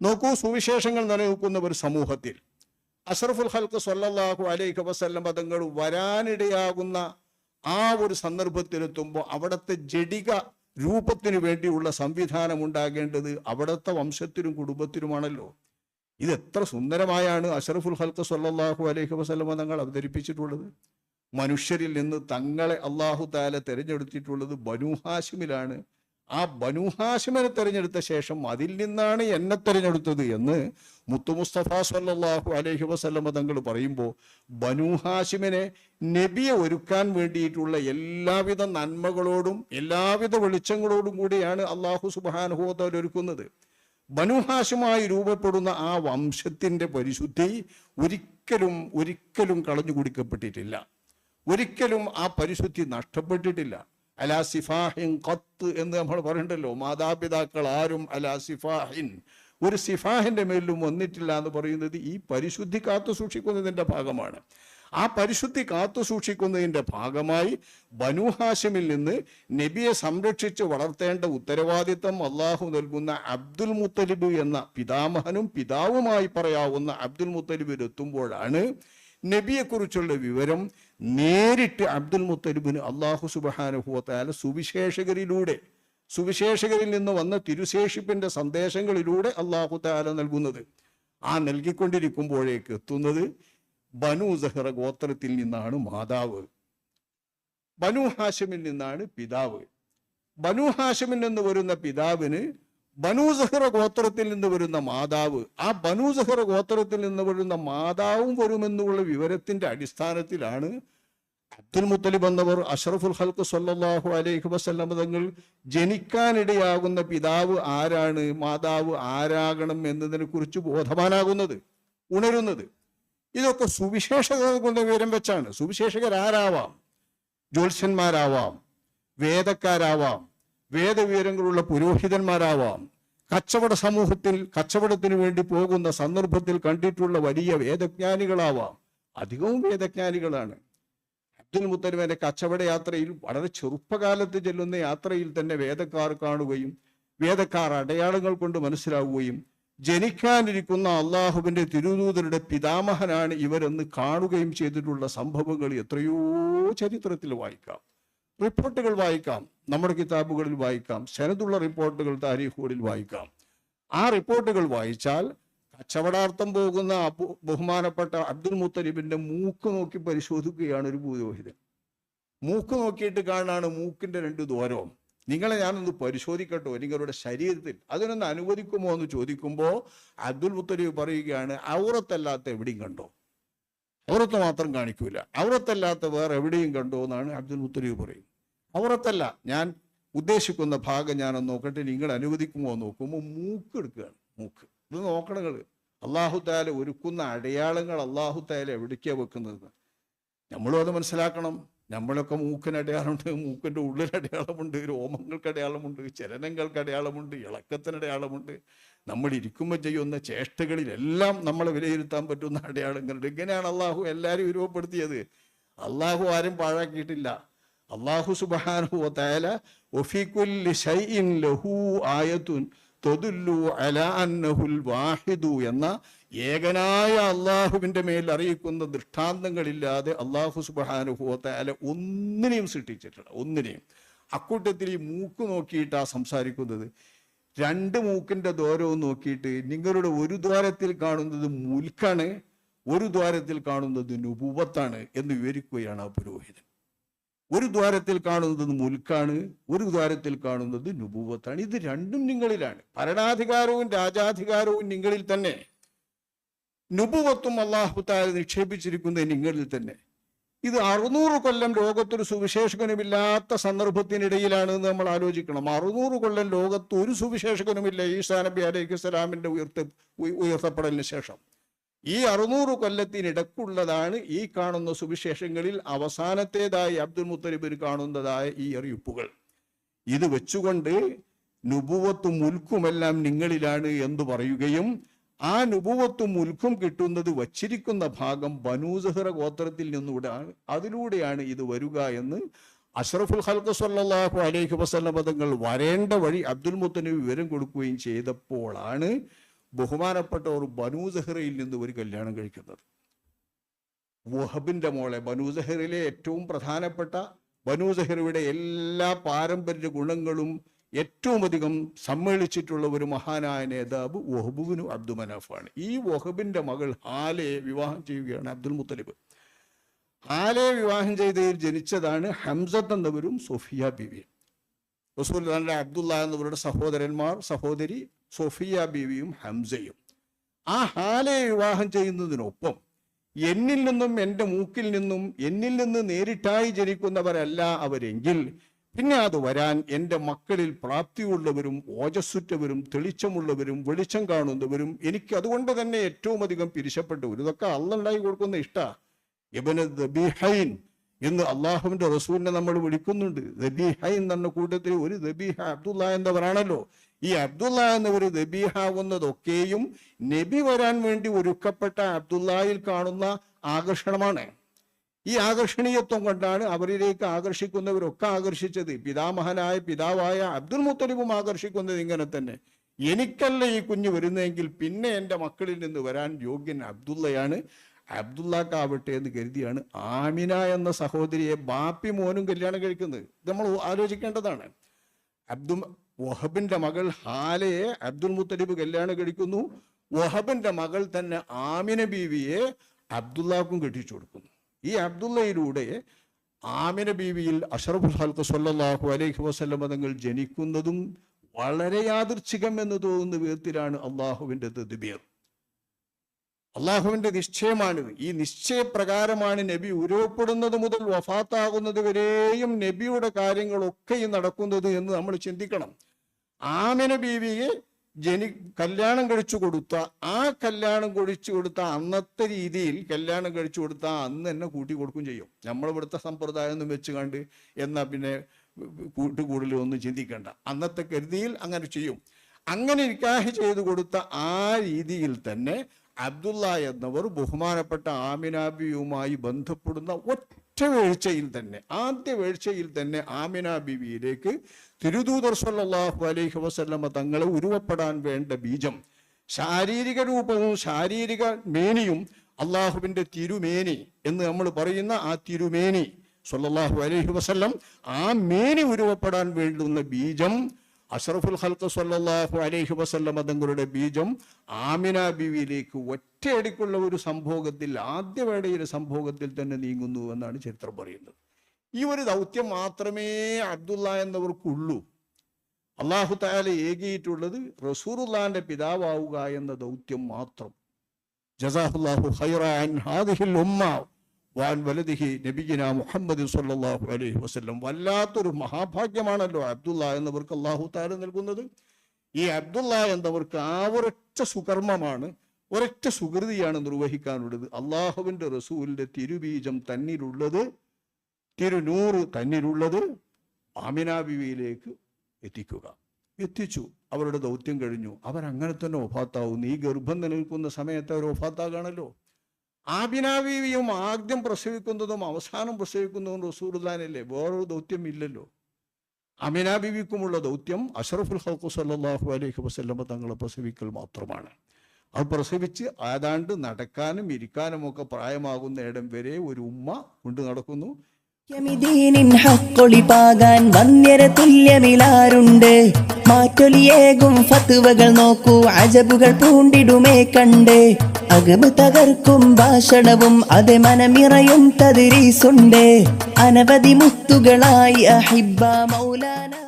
നോക്കൂ സുവിശേഷങ്ങൾ നിലനിൽക്കുന്ന ഒരു സമൂഹത്തിൽ. അഷറഫുൽ ഹൽക്ക് സല്ലല്ലാഹു അലൈഹി വസല്ലം പദങ്ങൾ വരാനിടയാകുന്ന ആ ഒരു സന്ദർഭത്തിലെത്തുമ്പോൾ അവിടുത്തെ ജഡിക രൂപത്തിനു വേണ്ടിയുള്ള സംവിധാനം ഉണ്ടാകേണ്ടത് അവിടുത്തെ വംശത്തിനും കുടുംബത്തിനുമാണല്ലോ ഇത് എത്ര സുന്ദരമായാണ് അഷറഫുൽ ഹൽക്ക് സല്ലാഹു അലൈഹി വസല്ലം തങ്ങൾ അവതരിപ്പിച്ചിട്ടുള്ളത്. മനുഷ്യരിൽ നിന്ന് തങ്ങളെ അള്ളാഹു താല തിരഞ്ഞെടുത്തിട്ടുള്ളത് ബനുഹാഷിമിലാണ് ആ ബനുഹാഷിമിനെ തിരഞ്ഞെടുത്ത ശേഷം അതിൽ നിന്നാണ് എന്നെ തിരഞ്ഞെടുത്തത് എന്ന് മുത്തു മുസ്തഫ സല്ലാഹു അലൈഹി വസ്ലമ തങ്ങൾ പറയുമ്പോൾ ബനുഹാഷിമിനെ നബിയെ ഒരുക്കാൻ വേണ്ടിയിട്ടുള്ള എല്ലാവിധ നന്മകളോടും എല്ലാവിധ വെളിച്ചങ്ങളോടും കൂടിയാണ് അള്ളാഹു സുബാനുഭവത്തോൽ ഒരുക്കുന്നത്. ബനുഹാശുമായി രൂപപ്പെടുന്ന ആ വംശത്തിന്റെ പരിശുദ്ധി ഒരിക്കലും ഒരിക്കലും കളഞ്ഞു കുടിക്കപ്പെട്ടിട്ടില്ല ഒരിക്കലും ആ പരിശുദ്ധി നഷ്ടപ്പെട്ടിട്ടില്ല. അലാ സിഫാഹിൻ കത്ത് എന്ന് നമ്മൾ പറയണ്ടല്ലോ. മാതാപിതാക്കൾ ആരും അലാ സിഫാഹിൻ. ഒരു സിഫാഹിന്റെ മേലും വന്നിട്ടില്ല എന്ന് പറയുന്നത് ഈ പരിശുദ്ധി കാത്തു സൂക്ഷിക്കുന്നതിന്റെ ഭാഗമാണ്. ആ പരിശുദ്ധി കാത്തു സൂക്ഷിക്കുന്നതിന്റെ ഭാഗമായി ബനുഹാഷിമിൽ നിന്ന് നബിയെ സംരക്ഷിച്ച് വളർത്തേണ്ട ഉത്തരവാദിത്തം അള്ളാഹു നൽകുന്ന അബ്ദുൽ മുത്തലിബ് എന്ന പിതാമഹനും പിതാവുമായി പറയാവുന്ന അബ്ദുൽ മുത്തലിബിൽ എത്തുമ്പോഴാണ് നബിയെക്കുറിച്ചുള്ള വിവരം നേരിട്ട് അബ്ദുൽ മുത്തലിബിന് അള്ളാഹു സുബാനുഭവത്താല സുവിശേഷകരിലൂടെ സുവിശേഷകരിൽ നിന്ന് വന്ന തിരുശേഷിപ്പിന്റെ സന്ദേശങ്ങളിലൂടെ അള്ളാഹു താല നൽകുന്നത്. ആ നൽകിക്കൊണ്ടിരിക്കുമ്പോഴേക്ക് എത്തുന്നത് ബനു സഹറ ഗോത്രത്തിൽ നിന്നാണ് മാതാവ്. ബനു ഹാഷിമിൽ നിന്നാണ് പിതാവ്. ബനു ഹാഷിമിൽ നിന്ന് വരുന്ന പിതാവിന് ബനു സഹറ ഗോത്രത്തിൽ നിന്ന് വരുന്ന മാതാവ്. ആ ബനു സഹറ ഗോത്രത്തിൽ നിന്ന് വരുന്ന മാതാവും വരുമെന്നുള്ള വിവരത്തിന്റെ അടിസ്ഥാനത്തിലാണ് അബ്ദുൽ മുത്തലിബ് എന്നവർ അഷറഫുൽ ഹൽക്ക് സല്ലാഹു അലൈഹി വസല്ലം തങ്ങൾ ജനിക്കാനിടയാകുന്ന പിതാവ് ആരാണ്? മാതാവ് ആരാകണം എന്നതിനെ കുറിച്ച് ബോധവാനാകുന്നത് ഉണരുന്നത്. ഇതൊക്കെ സുവിശേഷകരുടെ വിവരം വെച്ചാണ്. സുവിശേഷകർ ആരാവാം ജ്യോത്സ്യന്മാരാവാം? വേദക്കാരാവാം? വേദവിവരങ്ങളുള്ള പുരോഹിതന്മാരാവാം? കച്ചവട സമൂഹത്തിൽ കച്ചവടത്തിന് വേണ്ടി പോകുന്ന സന്ദർഭത്തിൽ കണ്ടിട്ടുള്ള വലിയ വേദജ്ഞാനികളാവാം. അധികവും വേദജ്ഞാനികളാണ്. അബ്ദുൽ മുത്തലിമേന്റെ കച്ചവട യാത്രയിൽ വളരെ ചെറുപ്പകാലത്ത് ചെല്ലുന്ന യാത്രയിൽ തന്നെ വേദക്കാർ കാണുകയും വേദക്കാർ അടയാളങ്ങൾ കൊണ്ട് മനസ്സിലാവുകയും ജനിക്കാനിരിക്കുന്ന അള്ളാഹുവിന്റെ തിരുദൂതരുടെ പിതാമഹനാണ് ഇവരെന്ന് കാണുകയും ചെയ്തിട്ടുള്ള സംഭവങ്ങൾ എത്രയോ ചരിത്രത്തിൽ വായിക്കാം. റിപ്പോർട്ടുകൾ വായിക്കാം. നമ്മുടെ കിതാബുകളിൽ വായിക്കാം. ശനതുള്ള റിപ്പോർട്ടുകൾ താരീഖുകളിൽ വായിക്കാം. ആ റിപ്പോർട്ടുകൾ വായിച്ചാൽ കച്ചവടാർത്ഥം പോകുന്ന ബഹുമാനപ്പെട്ട അബ്ദുൽ മുത്തലിബിന്റെ മൂക്ക് നോക്കി പരിശോധിക്കുകയാണ് ഒരു പുരോഹിതൻ മൂക്ക് നോക്കിയിട്ട് കാണാണ് മൂക്കിന്റെ രണ്ട് ദ്വാരവും. നിങ്ങളെ ഞാനൊന്ന് പരിശോധിക്കട്ടോ നിങ്ങളുടെ ശരീരത്തിൽ അതിനൊന്ന് അനുവദിക്കുമോ എന്ന് ചോദിക്കുമ്പോൾ അബ്ദുൽ മുത്തലിബ് പറയുകയാണ് ഔറത്തല്ലാത്ത എവിടെയും കണ്ടോ? ഔറത്ത് മാത്രം കാണിക്കൂല. ഔറത്തല്ലാത്ത വേറെ എവിടെയും കണ്ടോ എന്നാണ് അബ്ദുൽ മുത്തലിബ് പറയുന്നത്. ഔറത്തല്ല ഞാൻ ഉദ്ദേശിക്കുന്ന ഭാഗം ഞാനൊന്ന് നോക്കട്ടെ നിങ്ങൾ അനുവദിക്കുമോ നോക്കുമ്പോൾ മൂക്ക് എടുക്കുകയാണ് മൂക്ക്. ഇത് നോക്കണങ്ങൾ അള്ളാഹു താല ഒരുക്കുന്ന അടയാളങ്ങൾ അള്ളാഹു താല എവിടേക്കാണ് വെക്കുന്നത്? നമ്മളും അത് മനസ്സിലാക്കണം. നമ്മളൊക്കെ മൂക്കിന് അടയാളമുണ്ട് മൂക്കിന്റെ ഉള്ളിൽ അടയാളമുണ്ട് രോമങ്ങൾക്ക് അടയാളമുണ്ട് ചലനങ്ങൾക്ക് അടയാളമുണ്ട് ഇളക്കത്തിന് അടയാളമുണ്ട് നമ്മൾ ഇരിക്കുമ്പോൾ ചെയ്യുന്ന ചേഷ്ടകളിലെല്ലാം നമ്മളെ വിലയിരുത്താൻ പറ്റുന്ന അടയാളങ്ങളുണ്ട്. ഇങ്ങനെയാണ് അള്ളാഹു എല്ലാവരും രൂപപ്പെടുത്തിയത്. അള്ളാഹു ആരും പാഴാക്കിയിട്ടില്ല. അള്ളാഹു സുബാനു ആയത്തുൻ തൊതുല്ലു അല വാഹിദു എന്ന ഏകനായ അള്ളാഹുവിന്റെ മേൽ അറിയിക്കുന്ന ദൃഷ്ടാന്തങ്ങളില്ലാതെ അള്ളാഹു സുബാനുഭവത്താല ഒന്നിനെയും സൃഷ്ടിച്ചിട്ടില്ല ഒന്നിനെയും. അക്കൂട്ടത്തിൽ ഈ മൂക്ക് നോക്കിയിട്ടാ സംസാരിക്കുന്നത്. രണ്ട് മൂക്കിന്റെ ദ്വാരവും നോക്കിയിട്ട് നിങ്ങളുടെ ഒരു ദ്വാരത്തിൽ കാണുന്നത് മുൽക്കാണ് ഒരു ദ്വാരത്തിൽ കാണുന്നത് നുപൂവത്താണ് എന്ന് വിവരിക്കുകയാണ് ആ പുരോഹിതൻ. ഒരു ദ്വാരത്തിൽ കാണുന്നത് മുൽക്കാണ് ഒരു ദ്വാരത്തിൽ കാണുന്നത് നുപൂവത്താണ് ഇത് രണ്ടും നിങ്ങളിലാണ്. ഭരണാധികാരവും രാജാധികാരവും നിങ്ങളിൽ തന്നെ. നുപുവത്തും അള്ളാഹു താര നിക്ഷേപിച്ചിരിക്കുന്നത് നിങ്ങളിൽ തന്നെ. ഇത് അറുന്നൂറ് കൊല്ലം ലോകത്തൊരു സുവിശേഷകനുമില്ലാത്ത സന്ദർഭത്തിനിടയിലാണ് എന്ന് നമ്മൾ ആലോചിക്കണം. അറുന്നൂറ് കൊല്ലം ലോകത്ത് ഒരു സുവിശേഷകനുമില്ല ഈസാ നബി അലൈഹി സ്വലാമിന്റെ ഉയർത്ത ഉയ- ഉയർത്തപ്പെടലിന് ശേഷം. ഈ അറുന്നൂറ് കൊല്ലത്തിനിടക്കുള്ളതാണ് ഈ കാണുന്ന സുവിശേഷങ്ങളിൽ അവസാനത്തേതായി അബ്ദുൽ മുത്തലിബിന് കാണുന്നതായ ഈ അറിയിപ്പുകൾ. ഇത് വെച്ചുകൊണ്ട് നുപുവത്തും മുൽക്കുമെല്ലാം നിങ്ങളിലാണ് എന്ന് പറയുകയും ആ നുപുവത്തും മുൽക്കും കിട്ടുന്നത് വച്ചിരിക്കുന്ന ഭാഗം ബനൂസഹ്ര ഗോത്രത്തിൽ നിന്നൂടെ അതിലൂടെയാണ് ഇത് വരിക എന്ന് അഷ്റഫുൽ ഹൽക്ക് സല്ലല്ലാഹു അലൈഹി വസല്ലം പദങ്ങൾ വരേണ്ട വഴി അബ്ദുൽ മുത്തനബി വിവരം കൊടുക്കുകയും ചെയ്തപ്പോഴാണ് ബഹുമാനപ്പെട്ട ഒരു ബനൂസഹറയിൽ നിന്ന് ഒരു കല്യാണം കഴിക്കുന്നത്. വഹബിന്റെ മോളെ ബനൂസഹറിലെ ഏറ്റവും പ്രധാനപ്പെട്ട ബനൂസഹറിയുടെ എല്ലാ പാരമ്പര്യ ഗുണങ്ങളും ഏറ്റവും അധികം സമ്മേളിച്ചിട്ടുള്ള ഒരു മഹാനായ നേതാവ് വഹബുബിനു അബ്ദു മനാഫാണ് ഈ വഹബിന്റെ മകൾ ഹാലയെ വിവാഹം ചെയ്യുകയാണ് അബ്ദുൽ മുത്തലിബ്. ഹാലയെ വിവാഹം ചെയ്തതിൽ ജനിച്ചതാണ് ഹംസത്ത് എന്നവരും സൊഫിയ ബീവിയും റസൂൽ അബ്ദുല്ല എന്നവരുടെ സഹോദരന്മാർ സഹോദരി സൊഫിയ ബീവിയും ഹംസയും. ആ ഹാലയെ വിവാഹം ചെയ്യുന്നതിനൊപ്പം എന്നിൽ നിന്നും എന്റെ മൂക്കിൽ നിന്നും എന്നിൽ നിന്ന് നേരിട്ടായി ജനിക്കുന്നവരല്ല അവരെങ്കിൽ പിന്നെ അത് വരാൻ എന്റെ മക്കളിൽ പ്രാപ്തിയുള്ളവരും ഓജസ്സുറ്റവരും തെളിച്ചമുള്ളവരും വെളിച്ചം കാണുന്നവരും എനിക്ക് അതുകൊണ്ട് തന്നെ ഏറ്റവും അധികം പിരിശപ്പെട്ടവരും ഇതൊക്കെ അള്ളുണ്ടായി കൊടുക്കുന്ന ഇഷ്ട. ഇബന് ദബീഹൈൻ എന്ന് അള്ളാഹുവിന്റെ റസൂലിനെ നമ്മൾ വിളിക്കുന്നുണ്ട്. ദബിഹൈൻ എന്ന കൂട്ടത്തിൽ ഒരു ദബീഹ അബ്ദുല്ല എന്നവരാണല്ലോ. ഈ അബ്ദുള്ള എന്നവർ ദബീഹാവുന്നതൊക്കെയും നബി വരാൻ വേണ്ടി ഒരുക്കപ്പെട്ട അബ്ദുല്ലായിൽ കാണുന്ന ആകർഷണമാണ്. ഈ ആകർഷണീയത്വം കൊണ്ടാണ് അവരിലേക്ക് ആകർഷിക്കുന്നവരൊക്കെ ആകർഷിച്ചത്. പിതാമഹനായ പിതാവായ അബ്ദുൽ മുത്തലിബും ആകർഷിക്കുന്നത് ഇങ്ങനെ തന്നെ. എനിക്കല്ല ഈ കുഞ്ഞ് വരുന്നതെങ്കിൽ പിന്നെ എന്റെ മക്കളിൽ നിന്ന് വരാൻ യോഗ്യൻ അബ്ദുള്ളയാണ്. അബ്ദുള്ളക്കാവട്ടെ എന്ന് കരുതിയാണ് ആമിന എന്ന സഹോദരിയെ ബാപ്പി മോനും കല്യാണം കഴിക്കുന്നത്. ഇത് നമ്മൾ ആലോചിക്കേണ്ടതാണ്. അബ്ദുൽ വഹബിന്റെ മകൾ ഹാലയെ അബ്ദുൽ മുത്തലിബ് കല്യാണം കഴിക്കുന്നു. വഹബിന്റെ മകൾ തന്നെ ആമിന ബീവിയെ അബ്ദുല്ലാക്കും കെട്ടിച്ചു കൊടുക്കുന്നു. ഈ അബ്ദുള്ളയിലൂടെ ആമിന ബീവിയിൽ അഷറഫുൽ ഹൽക്ക് സൊല്ലാഹു അലൈഹി വസല്ലം തങ്ങൾ ജനിക്കുന്നതും വളരെ യാദൃച്ഛികം എന്ന് തോന്നുന്ന വിധത്തിലാണ് അള്ളാഹുവിന്റെ തദ്ബീർ അള്ളാഹുവിന്റെ നിശ്ചയമാണ്. ഈ നിശ്ചയപ്രകാരമാണ് നബി ഉരുവപ്പെടുന്നത് മുതൽ വഫാത്താകുന്നത് വരെയും നബിയുടെ കാര്യങ്ങളൊക്കെയും നടക്കുന്നത് എന്ന് നമ്മൾ ചിന്തിക്കണം. ആമിന ബീവിയെ ജനി കല്യാണം കഴിച്ചു കൊടുത്ത ആ കല്യാണം കഴിച്ചു കൊടുത്ത അന്നത്തെ രീതിയിൽ കല്യാണം കഴിച്ചു കൊടുത്ത അന്ന് തന്നെ കൂട്ടി കൊടുക്കും ചെയ്യും. നമ്മൾ ഇവിടുത്തെ സമ്പ്രദായം ഒന്നും വെച്ച് കണ്ട് എന്നാ പിന്നെ കൂട്ടുകൂടലൊന്നും ചിന്തിക്കേണ്ട. അന്നത്തെ കരുതിയിൽ അങ്ങനെ ചെയ്യും. അങ്ങനെ നിക്കാഹ് ചെയ്തു കൊടുത്ത ആ രീതിയിൽ തന്നെ അബ്ദുള്ള എന്നവർ ബഹുമാനപ്പെട്ട ആമിനാബിയുമായി ബന്ധപ്പെടുന്ന ഒറ്റ വീഴ്ചയിൽ തന്നെ ആദ്യ വീഴ്ചയിൽ തന്നെ ആമിന ബിവിയിലേക്ക് തിരുദൂതർ സല്ലാഹു അലൈഹി വസല്ലമ തങ്ങളെ ഉരുവപ്പെടാൻ വേണ്ട ബീജം ശാരീരിക രൂപവും ശാരീരിക മേനിയും അള്ളാഹുവിന്റെ തിരുമേനി എന്ന് നമ്മൾ പറയുന്ന ആ തിരുമേനി സല്ലാഹു അലൈഹി വസല്ലം ആ മേനി ഉരുവപ്പെടാൻ വേണ്ടുന്ന ബീജം അഷറഫുൽ ഹൽക്ക് സല്ലാഹു അലൈഹി വസല്ലം തങ്ങളുടെ ബീജം ആമിന ബീവിയിലേക്ക് ഒറ്റയടിക്കുള്ള ഒരു സംഭോഗത്തിൽ ആദ്യവേടയിലെ സംഭോഗത്തിൽ തന്നെ നീങ്ങുന്നു എന്നാണ് ചരിത്രം പറയുന്നത്. ഈ ഒരു ദൗത്യം മാത്രമേ അബ്ദുള്ള എന്നവർക്കുള്ളൂ. അള്ളാഹു താല ഏകിയിട്ടുള്ളത് റസൂറുല്ലാന്റെ പിതാവാവുക എന്ന ദൗത്യം മാത്രം. ജസാഹുല്ലാഹു ഹൈറാൻ ഹാദിഹിൽ ഉമ്മ. വാൻ വലതിഹി നബിഗിന മുഹമ്മദ് സല്ലല്ലാഹു അലൈഹി വസല്ലം. വല്ലാത്തൊരു മഹാഭാഗ്യമാണല്ലോ അബ്ദുള്ള എന്നവർക്ക് അള്ളാഹു താല നൽകുന്നത്. ഈ അബ്ദുള്ള എന്നവർക്ക് ആ ഒരൊറ്റ സുകർമ്മമാണ് ഒരൊറ്റ സുകൃതിയാണ് നിർവഹിക്കാനുള്ളത്. അള്ളാഹുവിന്റെ റസൂലിന്റെ തിരുബീജം തന്നിലുള്ളത് തിരുനൂറ് തന്നിലുള്ളത് ആമിനാബിവിയിലേക്ക് എത്തിക്കുക. എത്തിച്ചു. അവരുടെ ദൗത്യം കഴിഞ്ഞു. അവരങ്ങനെ തന്നെ ഒഫാത്താവുന്നു ഈ ഗർഭം നിലനിൽക്കുന്ന സമയത്ത് അവർ ഒഫാത്താകാണല്ലോ. ആബിന ആദ്യം പ്രസവിക്കുന്നതും അവസാനം പ്രസവിക്കുന്നതും റസൂർദാനല്ലേ വേറൊരു ദൗത്യം ഇല്ലല്ലോ. അമിന ബീവിക്കുമുള്ള ദൗത്യം അഷറഫുൽ ഹൗക്കു സല്ലാഹു അലൈഹി വസല്ലമ തങ്ങളെ പ്രസവിക്കൽ മാത്രമാണ്. അത് പ്രസവിച്ച് ഏതാണ്ട് നടക്കാനും ഇരിക്കാനും ഒക്കെ പ്രായമാകുന്ന ഇടം വരെ ഒരു ഉമ്മ കൊണ്ട് നടക്കുന്നു. തുല്യമിലാരുണ്ട് മാറ്റൊലിയേകും ഫത്തുവകൾ നോക്കൂ അജബുകൾ പൂണ്ടിടുമേ കണ്ട്. അകമ് തകർക്കും ഭാഷണവും അത് മനമിറയും തതിരീസുണ്ട്. അനവധി മുത്തുകളായി അഹിബ മൗലാന